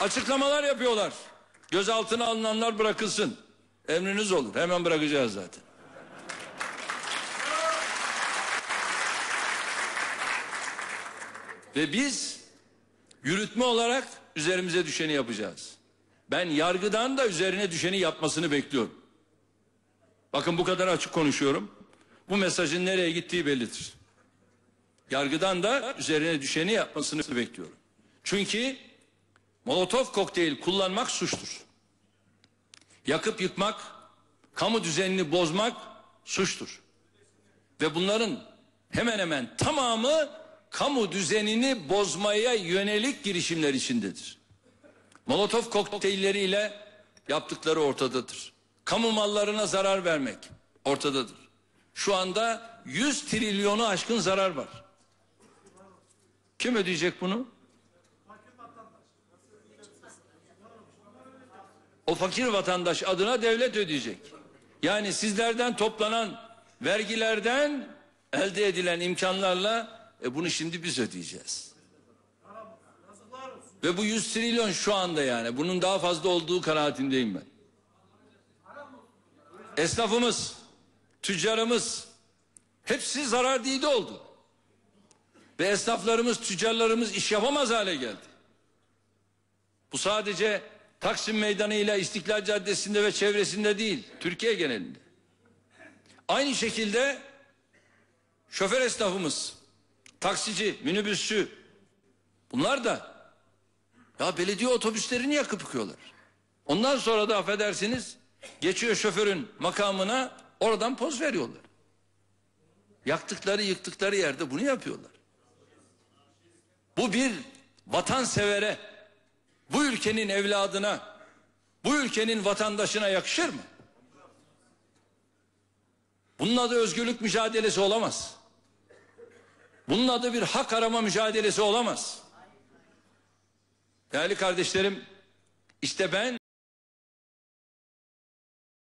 Açıklamalar yapıyorlar. Gözaltına alınanlar bırakılsın. Emriniz olur. Hemen bırakacağız zaten. Ve biz yürütme olarak üzerimize düşeni yapacağız. Ben yargıdan da üzerine düşeni yapmasını bekliyorum. Bakın bu kadar açık konuşuyorum. Bu mesajın nereye gittiği bellidir. Yargıdan da üzerine düşeni yapmasını bekliyorum. Çünkü Molotov kokteyl kullanmak suçtur. Yakıp yıkmak, kamu düzenini bozmak suçtur. Ve bunların hemen hemen tamamı kamu düzenini bozmaya yönelik girişimler içindedir. Molotov kokteylleriyle yaptıkları ortadadır. Kamu mallarına zarar vermek ortadadır. Şu anda 100 trilyonu aşkın zarar var. Kim ödeyecek bunu? O fakir vatandaş adına devlet ödeyecek. Yani sizlerden toplanan vergilerden elde edilen imkanlarla e, bunu şimdi biz ödeyeceğiz. Ve bu 100 trilyon şu anda yani bunun daha fazla olduğu kanaatindeyim ben. Esnafımız, tüccarımız hepsi zarar dide oldu. Ve esnaflarımız, tüccarlarımız iş yapamaz hale geldi. Bu sadece Taksim Meydanı ile İstiklal Caddesi'nde ve çevresinde değil, Türkiye genelinde. Aynı şekilde şoför esnafımız, taksici, minibüsçü bunlar da ya belediye otobüslerini yakıp yıkıyorlar. Ondan sonra da affedersiniz geçiyor şoförün makamına oradan poz veriyorlar. Yaktıkları yıktıkları yerde bunu yapıyorlar. Bu bir vatansevere, bu ülkenin evladına, bu ülkenin vatandaşına yakışır mı? Bunun adı özgürlük mücadelesi olamaz. Bunun adı bir hak arama mücadelesi olamaz. Değerli kardeşlerim, işte ben